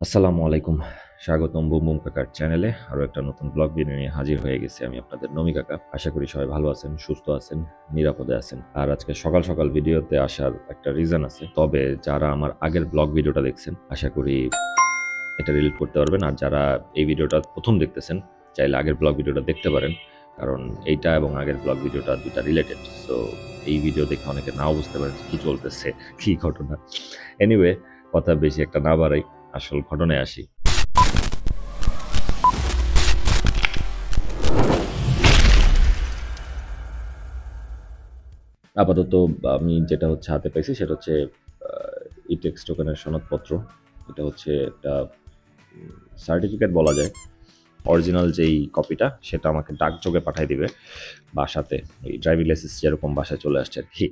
আসসালামু আলাইকুম। স্বাগতম বুম বুম কাকার চ্যানেলে আরও একটা নতুন ব্লগ ভিডিও নিয়ে হাজির হয়ে গেছি আমি আপনাদের নমি কাকা। আশা করি সবাই ভালো আছেন, সুস্থ আছেন, নিরাপদে আছেন। আর আজকে সকাল সকাল ভিডিওতে আসার একটা রিজন আছে। তবে যারা আমার আগের ব্লগ ভিডিওটা দেখছেন, আশা করি এটা রিলেট করতে পারবেন। আর যারা এই ভিডিওটা প্রথম দেখতেছেন, চাইলে আগের ব্লগ ভিডিওটা দেখতে পারেন। কারণ এইটা এবং আগের ব্লগ ভিডিওটা দুটা রিলেটেড সো এই ভিডিও দেখে অনেকে নাও বুঝতে পারেন কি চলতেছে, কি ঘটনা। এনিওয়ে কথা বেশি একটা না বাড়াই। আসল ঘটনায় আসি। আপাতত আমি যেটা হচ্ছে হাতে পাইছি সেটা হচ্ছে ইটেক্স টোকেনের সনদপত্র। এটা হচ্ছে একটা সার্টিফিকেট বলা যায়। অরিজিনাল যেই কপিটা সেটা আমাকে ডাক ডাকযোগে পাঠিয়ে দিবে বাসাতে। ওই ড্রাইভিং লাইসেন্স যেরকম বাসায় চলে আসছে আর কি।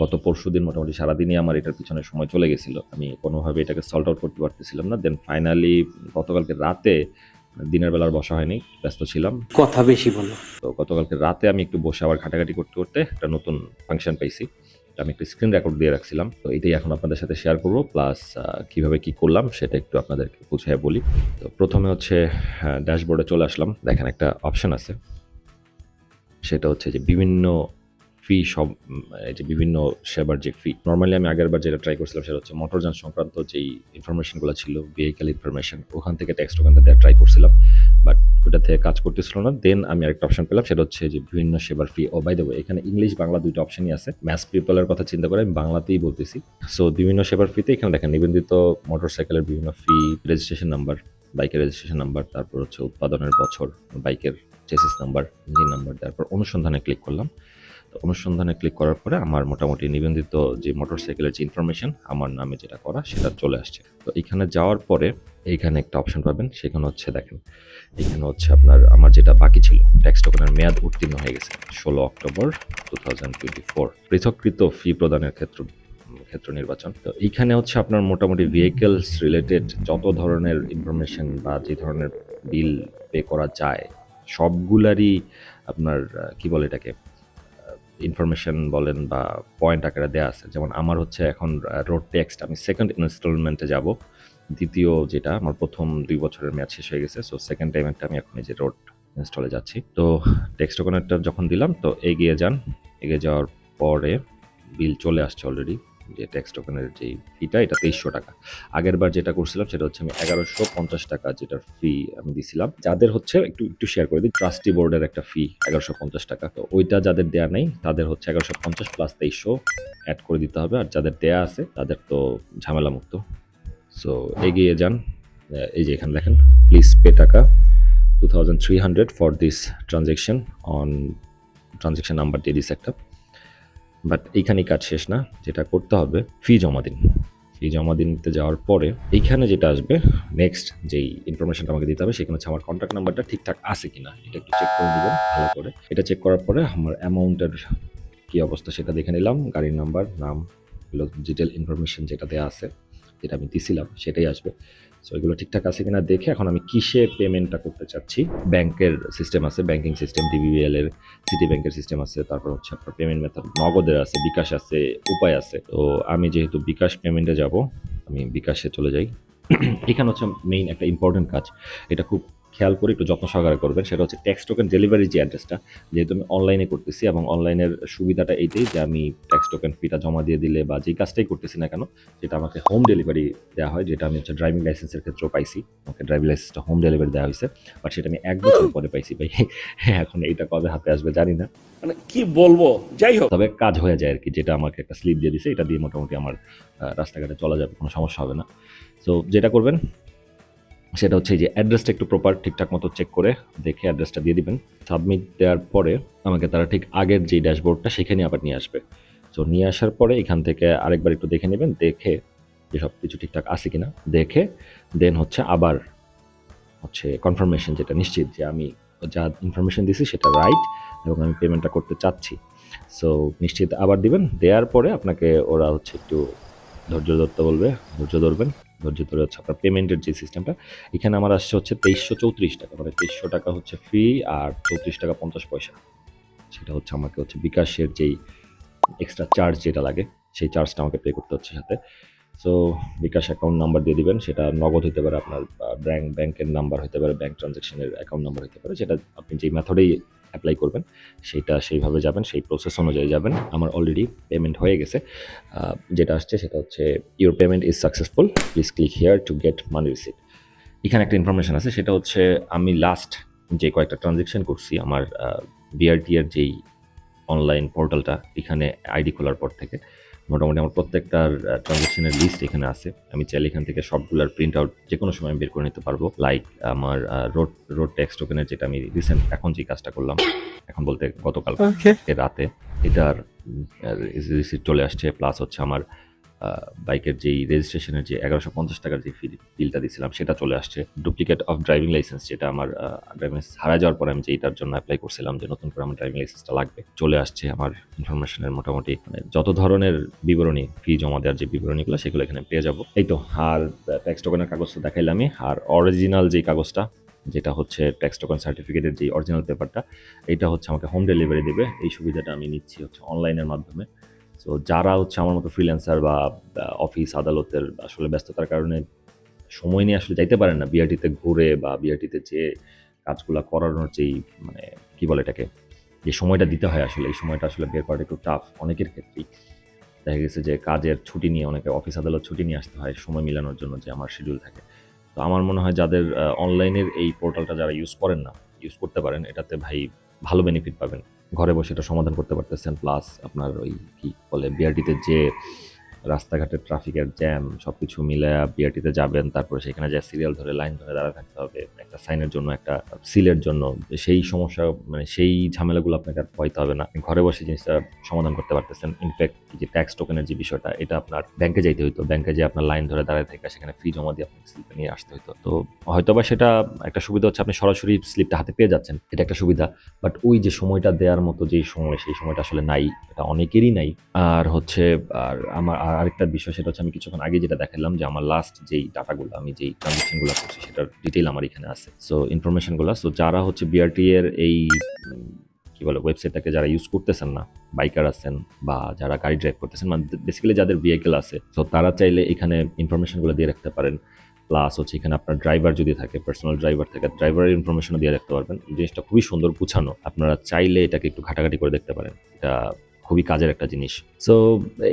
গত পরশু দিন মোটামুটি সারাদিনই আমার এটার পিছনে সময় চলে গেছিল। আমি কোনোভাবে এটাকে সল্ট আউট করতে পারতেছিলাম না। দেন ফাইনালি গতকালকে রাতে দিনের বেলার বসা হয়নি ব্যস্ত ছিলাম। কথা বেশি বলো। তো গতকালকে রাতে আমি একটু বসে আবার ঘাটাঘাটি করতে করতে একটা নতুন ফাংশন পাইছি। আমি একটা স্ক্রিন রেকর্ড দিয়ে রাখছিলাম। তো এটাই এখন আপনাদের সাথে শেয়ার করব। প্লাস কীভাবে কি করলাম সেটা একটু আপনাদেরকে বুঝিয়ে বলি। তো প্রথমে হচ্ছে ড্যাশবোর্ডে চলে আসলাম। দেখেন একটা অপশন আছে। সেটা হচ্ছে যে বিভিন্ন ফি সব যে বিভিন্ন সেবার যে ফি নর্মালি আমি আগের বার যেটা ট্রাই করছিলাম সেটা হচ্ছে মোটরযান সংক্রান্ত যেই ইনফরমেশনগুলো ছিল ভেহিক্যাল ইনফরমেশন ওখান থেকে টেক্সট ওখানটা দেওয়া ট্রাই করছিলাম বাট ওটা থেকে কাজ করতেছিল না। দেন আমি আরেকটা অপশন পেলাম, সেটা হচ্ছে যে বিভিন্ন সেবার ফি ও বাই দেবো এখানে ইংলিশ বাংলা দুইটা অপশনই আছে। ম্যাথ পিপলের কথা চিন্তা করে আমি বাংলাতেই বলতেছি। সো বিভিন্ন সেবার ফিতে এখানে দেখেন, নিবন্ধিত মোটরসাইকেলের বিভিন্ন ফি রেজিস্ট্রেশন নাম্বার বাইকের রেজিস্ট্রেশন নাম্বার তারপর হচ্ছে উৎপাদনের বছর বাইকের চেসিস নাম্বার ইঞ্জিন নাম্বার তারপর অনুসন্ধানে ক্লিক করলাম। তো অনুসন্ধানে ক্লিক করার পরে আমার মোটামুটি নিবন্ধিত যে মোটরসাইকেলের যে ইনফরমেশন আমার নামে যেটা করা, সেটা চলে আসছে। তো এখানে যাওয়ার পরে এইখানে একটা অপশন পাবেন, সেখানে হচ্ছে দেখেন, এখানে হচ্ছে আপনার আমার যেটা বাকি ছিল ট্যাক্স টোকেনের মেয়াদ উত্তীর্ণ হয়ে গেছে, ষোলো অক্টোবর টু থাউজেন্ড ফোর পৃথককৃত ফি প্রদানের ক্ষেত্র ক্ষেত্র নির্বাচন। তো এইখানে হচ্ছে আপনার মোটামুটি ভেহিকেলস রিলেটেড যত ধরনের ইনফরমেশন বা যে ধরনের বিল পে করা যায়, সবগুলারই আপনার, কি বলে এটাকে ইনফরমেশন বলেন বা পয়েন্ট আকারে দেওয়া আছে। যেমন আমার হচ্ছে এখন রোড টেক্সট আমি সেকেন্ড ইনস্টলমেন্টে যাব। দ্বিতীয় যেটা, আমার প্রথম দুই বছরের মেয়াদ শেষ হয়ে গেছে সো সেকেন্ড টাইম একটা আমি এখন এই যে রোড ইনস্টলে যাচ্ছি। তো টেক্সট ওখানেরটা যখন দিলাম, তো এগিয়ে যান। এগিয়ে যাওয়ার পরে বিল চলে আসছে অলরেডি যে টেক্সট টোকেনের যে ফিটা এটা তেইশশো টাকা। আগের বার যেটা করছিলাম, সেটা হচ্ছে আমি এগারোশো পঞ্চাশ টাকা যেটার ফি আমি দিছিলাম। যাদের হচ্ছে, একটু একটু শেয়ার করে দিই ট্রাস্টি বোর্ডের একটা ফি এগারোশো পঞ্চাশ টাকা। তো ওইটা যাদের দেয়া নেই, তাদের হচ্ছে এগারোশো পঞ্চাশ প্লাস তেইশশো অ্যাড করে দিতে হবে। আর যাদের দেয়া আছে, তাদের তো ঝামেলা মুক্ত সো এগিয়ে যান। এই যে এখানে দেখেন প্লিজ পে টাকা। Two thousand three hundred for this transaction on transaction number দিয়ে দিস একটা। বাট এইখানেই কাজ শেষ না, যেটা করতে হবে, ফি জমা দিন। ফি জমা দিনতে যাওয়ার পরে এইখানে যেটা আসবে নেক্সট যেই ইনফরমেশনটা আমাকে দিতে হবে, সেখানে হচ্ছে আমার কন্ট্যাক্ট নাম্বারটা ঠিকঠাক আছে কি না এটা একটু চেক করে দেবেন ভালো করে। এটা চেক করার পরে আমার অ্যামাউন্টের কী অবস্থা সেটা দেখে নিলাম, গাড়ির নাম্বার নাম ডিটেল ইনফরমেশন যেটা দেওয়া আছে। যেটা আমি দিছিলাম, সেটাই আসবে। সো এগুলো ঠিকঠাক আছে কিনা দেখে এখন আমি কিসে পেমেন্টটা করতে চাচ্ছি? ব্যাংকের সিস্টেম আছে ব্যাংকিং সিস্টেম ডিবিএল এর সিটি ব্যাংকের সিস্টেম আছে, তারপর হচ্ছে আপনার পেমেন্ট মেথড নগদের আছে, বিকাশ আছে, উপায় আছে। তো আমি যেহেতু বিকাশ পেমেন্টে যাব, আমি বিকাশে চলে যাই। এখানে হচ্ছে মেইন একটা ইম্পর্টেন্ট কাজ। এটা খুব খেয়াল করে একটু যত্ন সহকারে করবেন। সেটা হচ্ছে ট্যাক্স টোকেন ডেলিভারি যে অ্যাড্রেসটা যেহেতু আমি অনলাইনে করতেছি এবং অনলাইনের সুবিধাটা এইটাই যে আমি ট্যাক্স টোকেন ফিটা জমা দিয়ে দিলে বা যেই কাজটাই করতেছি না কেন যেটা আমাকে হোম ডেলিভারি দেওয়া হয় যেটা আমি হচ্ছে ড্রাইভিং লাইসেন্সের ক্ষেত্রেও পাইছি আমাকে ড্রাইভিং লাইসেন্সটা হোম ডেলিভারি দেওয়া হয়েছে বাট সেটা আমি এক বছর পরে পাইছি ভাই। এখন এইটা কবে হাতে আসবে জানি না। মানে কি বলব? যাই হোক। তবে কাজ হয়ে যায় আর কি যেটা আমাকে একটা স্লিপ দিয়ে দিছে এটা দিয়ে মোটামুটি আমার রাস্তাঘাটে চলা যাবে কোনো সমস্যা হবে না। সো যেটা করবেন সেটা হচ্ছে যে অ্যাড্রেসটা একটু প্রপার ঠিকঠাক মতো চেক করে দেখে অ্যাড্রেসটা দিয়ে দিবেন। সাবমিট দেওয়ার পরে আমাকে তারা ঠিক আগের যে ড্যাশবোর্ডটা সেখানে আবার নিয়ে আসবে। সো নিয়ে আসার পরে এখান থেকে আরেকবার একটু দেখে নেবেন, দেখে যে সব কিছু ঠিকঠাক আছে কিনা। দেখে দেন হচ্ছে আবার হচ্ছে কনফার্মেশন যেটা নিশ্চিত যে আমি যা ইনফরমেশন দিছি সেটা রাইট এবং আমি পেমেন্টটা করতে চাচ্ছি। সো নিশ্চিত আবার দিবেন। দেওয়ার পরে আপনাকে ওরা হচ্ছে একটু ধৈর্য ধরতে বলবে, ধৈর্য ধরবেন। ধরে হচ্ছে আপনার পেমেন্টের যে সিস্টেমটা, এখানে আমার আসছে হচ্ছে তেইশশো চৌত্রিশ টাকা। মানে তেইশশো টাকা হচ্ছে ফ্রি আর চৌত্রিশ টাকা পঞ্চাশ পয়সা। সেটা হচ্ছে আমাকে হচ্ছে বিকাশের যেই এক্সট্রা চার্জ যেটা লাগে, সেই চার্জটা আমাকে পে করতে হচ্ছে সাথে। সো বিকাশ অ্যাকাউন্ট নাম্বার দিয়ে দিবেন, সেটা নগদ হতে পারে আপনার ব্যাংক ব্যাংকের নাম্বার হতে পারে ব্যাংক ট্রানজ্যাকশনের অ্যাকাউন্ট নাম্বার হতে পারে, সেটা আপনি যেই মেথডেই অ্যাপ্লাই করবেন, সেটা সেইভাবে যাবেন, সেই প্রসেস অনুযায়ী যাবেন। আমার অলরেডি পেমেন্ট হয়ে গেছে। যেটা আসছে সেটা হচ্ছে your payment is successful please click here to get money receipt এখানে একটা ইনফরমেশান আছে, সেটা হচ্ছে, আমি লাস্ট যে কয়েকটা ট্রানজেকশন করছি, আমার বিআরটিআর যেই অনলাইন পোর্টালটা এখানে আইডি খোলার পর থেকে মোটামুটি আমার প্রত্যেকটার ট্রানজেকশনের লিস্ট এখানে আছে। আমি চাইলে এখান থেকে সবগুলোর প্রিন্ট আউট যে কোনো সময় আমি বের করে নিতে পারব। লাইক আমার রোড রোড ট্যাক্স টোকেনের যেটা আমি রিসেন্ট এখন যে কাজটা করলাম এখন বলতে গতকাল রাতে এটার চলে আসছে প্লাস হচ্ছে আমার বাইকের যেই রেজিস্ট্রেশনের যে এগারোশো পঞ্চাশ টাকার যে ফি বিলটা দিয়েছিলাম সেটা চলে আসছে। ডুপ্লিকেট অফ ড্রাইভিং লাইসেন্স যেটা আমার ড্রাইভিং লাইসেন্স হারা যাওয়ার পর আমি যেটার জন্য অ্যাপ্লাই করছিলাম, যে নতুন করে আমার ড্রাইভিং লাইসেন্সটা লাগবে, চলে আসছে আমার ইনফরমেশনের মোটামুটি মানে যত ধরনের বিবরণী ফি জমা দেওয়ার যে বিবরণীগুলো, সেগুলো এখানে পেয়ে যাব। এই তো, আর ট্যাক্স টোকেনের কাগজটা দেখাইলামই আর অরিজিনাল যেই কাগজটা, যেটা হচ্ছে ট্যাক্স টোকেন সার্টিফিকেটের যে অরিজিনাল পেপারটা এটা হচ্ছে আমাকে হোম ডেলিভারি দেবে। এই সুবিধাটা আমি নিচ্ছি হচ্ছে অনলাইনের মাধ্যমে। সো যারা হচ্ছে আমার মতো ফ্রিল্যান্সার বা অফিস আদালতের আসলে ব্যস্ততার কারণে সময় নিয়ে আসলে যাইতে পারেন না বিআরটিতে ঘুরে বা বিআরটিতে যে কাজগুলো করানোর যেই মানে কি বলে এটাকে, যে সময়টা দিতে হয় আসলে, এই সময়টা আসলে বের করাটা একটু টাফ অনেকের ক্ষেত্রেই। দেখা গেছে যে কাজের ছুটি নিয়ে, অনেকে অফিস আদালত ছুটি নিয়ে আসতে হয় সময় মিলানোর জন্য যে আমার শিডিউল থাকে। তো আমার মনে হয় যাদের অনলাইনের এই পোর্টালটা যারা ইউজ করেন না ইউজ করতে পারেন, এটাতে ভাই ভালো বেনিফিট পাবেন। ঘরে বসে এটা সমাধান করতে পারতেছেন প্লাস আপনার ওই কি বলে বিআরটিতে যে রাস্তাঘাটের ট্রাফিকের জ্যাম সব কিছু মিলে বিআরটিতে যাবেন, তারপরে সেখানে যা সিরিয়াল ধরে লাইন ধরে দাঁড়া থাকতে হবে, একটা সাইনের জন্য, একটা সিলের জন্য। সেই সমস্যা মানে সেই ঝামেলাগুলো আপনাকে আর পয়তে হবে না। ঘরে বসে জিনিসটা সমাধান করতে পারতেছেন। ইনফ্যাক্ট যে ট্যাক্স টোকেনের যে বিষয়টা, এটা আপনার ব্যাংকে যাইতে হইতো। ব্যাংকে যে আপনার লাইন ধরে দাঁড়ায় থেকে সেখানে ফি জমা দিয়ে আপনাকে স্লিপটা নিয়ে আসতে হতো তো হয়তোবা সেটা একটা সুবিধা হচ্ছে, আপনি সরাসরি স্লিপটা হাতে পেয়ে যাচ্ছেন, এটা একটা সুবিধা। বাট ওই যে সময়টা দেওয়ার মতো, যেই সময়, সেই সময়টা আসলে নাই, এটা অনেকেরই নাই। আর হচ্ছে, আর আমার আর আরেকটা বিষয় সেটা হচ্ছে আমি কিছুক্ষণ আগে যেটা দেখালাম যে আমার লাস্ট যেই ডাটাগুলো আমি যেই ট্রানজেকশনগুলো করছি সেটার ডিটেল আমার এখানে আছে। সো ইনফরমেশনগুলো সো যারা হচ্ছে বিআরটি এর এই, কি বলে ওয়েবসাইটটাকে যারা ইউজ করতেছেন না বাইকার আছেন বা যারা গাড়ি ড্রাইভ করতেছেন মানে বেসিক্যালি যাদের ভেহিকেল আছে তো তারা চাইলে এখানে ইনফরমেশনগুলো দিয়ে রাখতে পারেন। প্লাস হচ্ছে এখানে আপনার ড্রাইভার যদি থাকে পার্সোনাল ড্রাইভার থাকে ড্রাইভারের ইনফরমেশনও দিয়ে রাখতে পারবেন। জিনিসটা খুবই সুন্দর গুছানো। আপনারা চাইলে এটাকে একটু ঘাটাঘাটি করে দেখতে পারেন। এটা খুবই কাজের একটা জিনিস। সো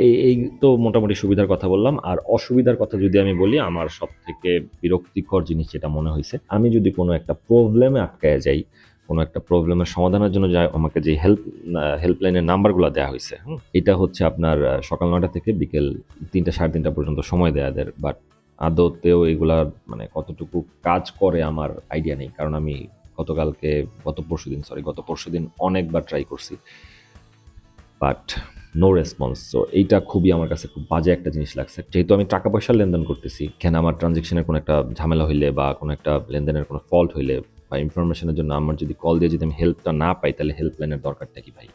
এই এই তো মোটামুটি সুবিধার কথা বললাম। আর অসুবিধার কথা যদি আমি বলি, আমার সব থেকে বিরক্তিকর জিনিস যেটা মনে হয়েছে, আমি যদি কোনো একটা প্রবলেমে আটকায় যাই, কোনো একটা প্রবলেমের সমাধানের জন্য যা আমাকে যে হেল্প হেল্পলাইনের নাম্বারগুলো দেওয়া হয়েছে এটা হচ্ছে আপনার সকাল নয়টা থেকে বিকেল তিনটা সাড়ে তিনটা পর্যন্ত সময় দেয়া দেয় বাট আদতেও এগুলা মানে কতটুকু কাজ করে আমার আইডিয়া নেই। কারণ আমি গতকালকে, গত পরশু দিন সরি গত পরশু দিন অনেকবার ট্রাই করছি। But no response. সো এইটা খুবই আমার কাছে খুব বাজে একটা জিনিস লাগছে। যেহেতু আমি টাকা পয়সার লেনদেন করতেছি, কেন আমার ট্রানজেকশনের কোনো একটা ঝামেলা হইলে বা কোনো একটা লেনদেনের কোনো ফল্ট হইলে বা ইনফরমেশনের জন্য আমার যদি কল দিয়ে যদি আমি হেল্পটা না পাই, তাহলে হেল্পলাইনের দরকারটা কি ভাই?